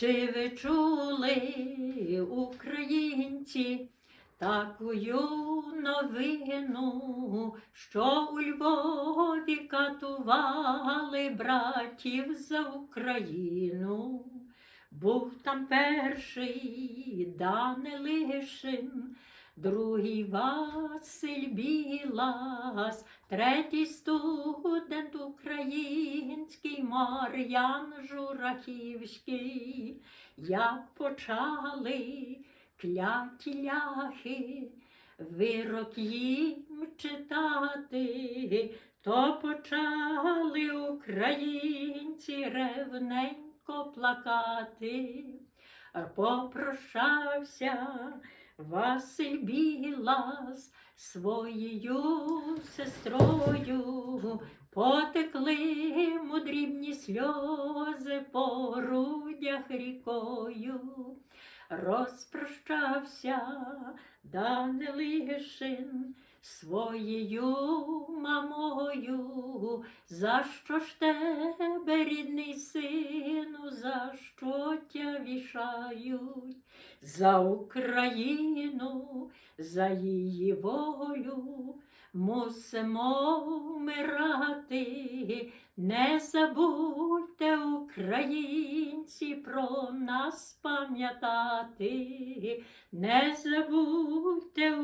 Чи ви чули, українці, такую новину, що у Львові катували братів за Україну? Був там перший Данилишин, другий Василь Білас, третій студент Мар'ян Журахівський, як почали кляті ляхи, вирок їм читати, то почали українці ревненько плакати. Попрощався Василь Білас своєю сестрою, потекли мудрібні сльози по грудях рікою. Розпрощався Данилишин своєю мамою, за що ж тебе, рідний сину, за що тя вішають? За Україну, за її волю мусимо вмирати. Не забудьте, українці, про нас пам'ятати. Не забудьте,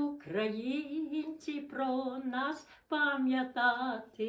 українці, про нас пам'ятати.